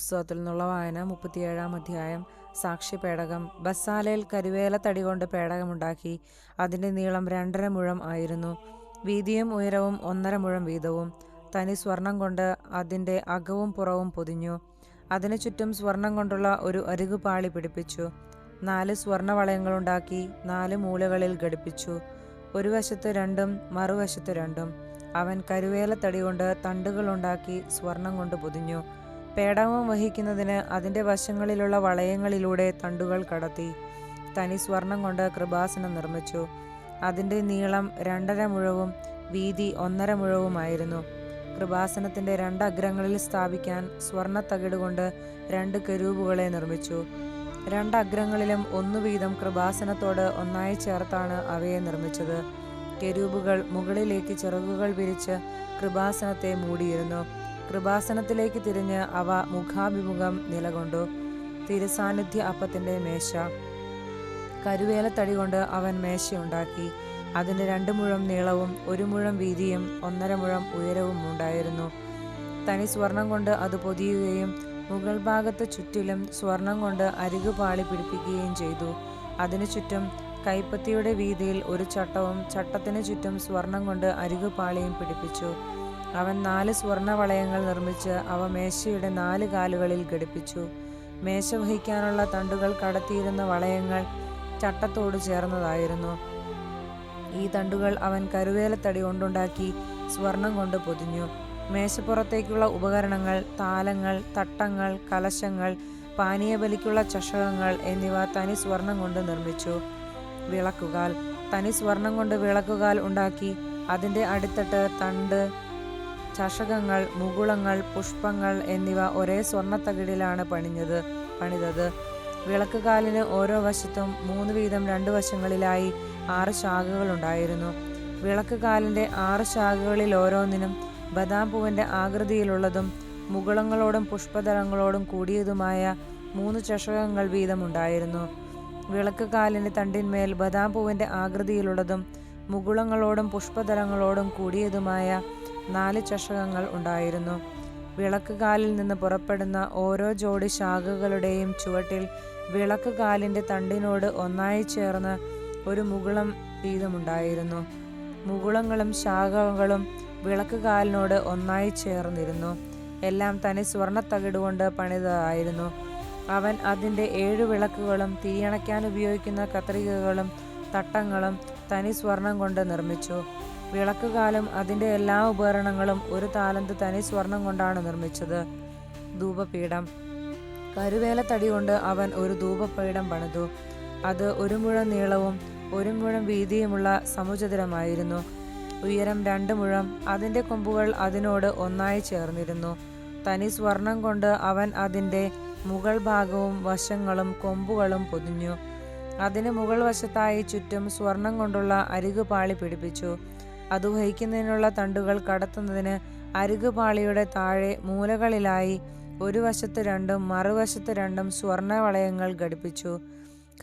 പുസ്തകത്തിൽ നിന്നുള്ള വായന മുപ്പത്തിയേഴാം അധ്യായം സാക്ഷി പേടകം ബസാലയിൽ കരുവേല തടി കൊണ്ട് പേടകമുണ്ടാക്കി അതിന്റെ നീളം രണ്ടര മുഴം ആയിരുന്നു. വീതിയും ഉയരവും ഒന്നര മുഴം വീതവും. തനി സ്വർണം കൊണ്ട് അതിന്റെ അകവും പുറവും പൊതിഞ്ഞു. അതിനു ചുറ്റും സ്വർണം കൊണ്ടുള്ള ഒരു അരുകുപാളി പിടിപ്പിച്ചു. നാല് സ്വർണവളയങ്ങളുണ്ടാക്കി നാല് മൂലകളിൽ ഘടിപ്പിച്ചു. ഒരു വശത്ത് രണ്ടും മറുവശത്ത് രണ്ടും. അവൻ കരുവേല തടി കൊണ്ട് തണ്ടുകളുണ്ടാക്കി സ്വർണം കൊണ്ട് പൊതിഞ്ഞു. പേടകം വഹിക്കുന്നതിന് അതിന്റെ വശങ്ങളിലുള്ള വളയങ്ങളിലൂടെ തണ്ടുകൾ കടത്തി തനി സ്വർണം കൊണ്ട് കൃപാസനം നിർമ്മിച്ചു. അതിന്റെ നീളം രണ്ടര മുഴവും വീതി ഒന്നര മുഴവുമായിരുന്നു. കൃപാസനത്തിന്റെ രണ്ട് അഗ്രങ്ങളിൽ സ്ഥാപിക്കാൻ സ്വർണ തകിട് കൊണ്ട് രണ്ട് കരൂപുകളെ നിർമ്മിച്ചു. രണ്ട് അഗ്രങ്ങളിലും ഒന്നു വീതം കൃപാസനത്തോട് ഒന്നായി ചേർത്താണ് അവയെ നിർമ്മിച്ചത്. കെരൂബുകൾ മുകളിലേക്ക് ചിറകുകൾ വിരിച്ച് കൃപാസനത്തെ മൂടിയിരുന്നു. കൃപാസനത്തിലേക്ക് തിരിഞ്ഞ് അവ മുഖാഭിമുഖം നിലകൊണ്ടു. തിരുസാന്നിധ്യ അപ്പത്തിന്റെ മേശ. കരുവേല തടി കൊണ്ട് അവൻ മേശയുണ്ടാക്കി. അതിന് രണ്ട് മുഴം നീളവും ഒരു മുഴം വീതിയും ഒന്നര മുഴം ഉയരവും ഉണ്ടായിരുന്നു. തനി സ്വർണം കൊണ്ട് അത് പൊതിയുകയും മുകൾ ഭാഗത്ത് ചുറ്റിലും സ്വർണം കൊണ്ട് അരികു പാളി പിടിപ്പിക്കുകയും ചെയ്തു. അതിനു ചുറ്റും കൈപ്പത്തിയുടെ വീതിയിൽ ഒരു ചട്ടവും ചട്ടത്തിനു ചുറ്റും സ്വർണം കൊണ്ട് അരികു പാളിയും പിടിപ്പിച്ചു. അവൻ നാല് സ്വർണവളയങ്ങൾ നിർമ്മിച്ച് അവ മേശയുടെ നാല് കാലുകളിൽ ഘടിപ്പിച്ചു. മേശ വഹിക്കാനുള്ള തണ്ടുകൾ കടത്തിയിരുന്ന വളയങ്ങൾ ചട്ടത്തോട് ചേർന്നതായിരുന്നു. ഈ തണ്ടുകൾ അവൻ കരുവേലത്തടി കൊണ്ടുണ്ടാക്കി സ്വർണം കൊണ്ട് പൊതിഞ്ഞു. മേശപ്പുറത്തേക്കുള്ള ഉപകരണങ്ങൾ താലങ്ങൾ തട്ടങ്ങൾ കലശങ്ങൾ പാനീയബലിക്കുള്ള ചഷകങ്ങൾ എന്നിവ തനി സ്വർണം കൊണ്ട് നിർമ്മിച്ചു. വിളക്കുകാൽ തനി സ്വർണം കൊണ്ട് വിളക്കുകാൽ ഉണ്ടാക്കി അതിന്റെ അടിത്തട്ട് തണ്ട് ചഷകങ്ങൾ മുകുളങ്ങൾ പുഷ്പങ്ങൾ എന്നിവ ഒരേ സ്വർണത്തകിടിലാണ് പണിഞ്ഞത് പണിതത്. വിളക്കുകാലിന് ഓരോ വശത്തും മൂന്ന് വീതം രണ്ട് വശങ്ങളിലായി ആറ് ശാഖകൾ ഉണ്ടായിരുന്നു വിളക്കുകാലിന്റെ ആറ് ശാഖകളിൽ ഓരോന്നിനും ബദാം പൂവിന്റെ ആകൃതിയിലുള്ളതും മുകുളങ്ങളോടും പുഷ്പതലങ്ങളോടും കൂടിയതുമായ മൂന്ന് ചഷകങ്ങൾ വീതമുണ്ടായിരുന്നു. വിളക്കുകാലിന്റെ തണ്ടിന്മേൽ ബദാം പൂവിന്റെ ആകൃതിയിലുള്ളതും മുകുളങ്ങളോടും പുഷ്പതലങ്ങളോടും കൂടിയതുമായ നാല് ചഷകങ്ങൾ ഉണ്ടായിരുന്നു. വിളക്കുകാലിൽ നിന്ന് പുറപ്പെടുന്ന ഓരോ ജോഡി ശാഖകളുടെയും ചുവട്ടിൽ വിളക്കുകാലിന്റെ തണ്ടിനോട് ഒന്നായി ചേർന്ന് ഒരു മുകുളം വീതമുണ്ടായിരുന്നു. മുകുളങ്ങളും ശാഖകളും വിളക്കുകാലിനോട് ഒന്നായി ചേർന്നിരുന്നു. എല്ലാം തനി സ്വർണത്തകിട് കൊണ്ട് പണിതായിരുന്നു അവൻ അതിന്റെ ഏഴു വിളക്കുകളും തീയണയ്ക്കാൻ ഉപയോഗിക്കുന്ന കത്രികകളും തട്ടങ്ങളും തനി സ്വർണം കൊണ്ട് നിർമ്മിച്ചു. വിളക്കുകാലും അതിന്റെ എല്ലാ ഉപകരണങ്ങളും ഒരു താലന്ത് തനി സ്വർണം കൊണ്ടാണ് നിർമ്മിച്ചത്. ധൂപപീഠം. കരുവേലത്തടി തടി കൊണ്ട് അവൻ ഒരു ധൂപപീഠം പണിതു. അത് ഒരു മുഴം നീളവും ഒരു മുഴം വീതിയുമുള്ള സമുചതുരമായിരുന്നു. ഉയരം രണ്ട് മുഴം. അതിന്റെ കൊമ്പുകൾ അതിനോട് ഒന്നായി ചേർന്നിരുന്നു. തനി സ്വർണം കൊണ്ട് അവൻ അതിന്റെ മുകൾ ഭാഗവും വശങ്ങളും കൊമ്പുകളും പൊതിഞ്ഞു. അതിന് മുകൾ വശത്തായി ചുറ്റും സ്വർണം കൊണ്ടുള്ള അരികുപാളി പിടിപ്പിച്ചു. അത് വഹിക്കുന്നതിനുള്ള തണ്ടുകൾ കടത്തുന്നതിന് അരുകുപാളിയുടെ താഴെ മൂലകളിലായി ഒരു വശത്ത് രണ്ടും മറുവശത്ത് രണ്ടും സ്വർണ വളയങ്ങൾ ഘടിപ്പിച്ചു.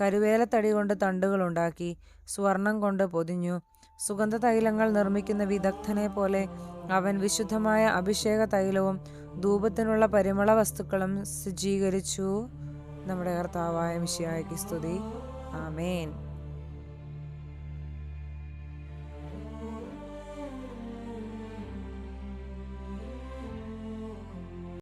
കരുവേലത്തടി കൊണ്ട് തണ്ടുകൾ ഉണ്ടാക്കി. സ്വർണം കൊണ്ട് പൊതിഞ്ഞു. സുഗന്ധ തൈലങ്ങൾ നിർമ്മിക്കുന്ന വിദഗ്ധനെ പോലെ അവൻ വിശുദ്ധമായ അഭിഷേക തൈലവും ധൂപത്തിനുള്ള പരിമള വസ്തുക്കളും സജ്ജീകരിച്ചു. നമ്മുടെ കർത്താവായ മിഷിയായ്ക്ക് സ്തുതി. ആമേൻ.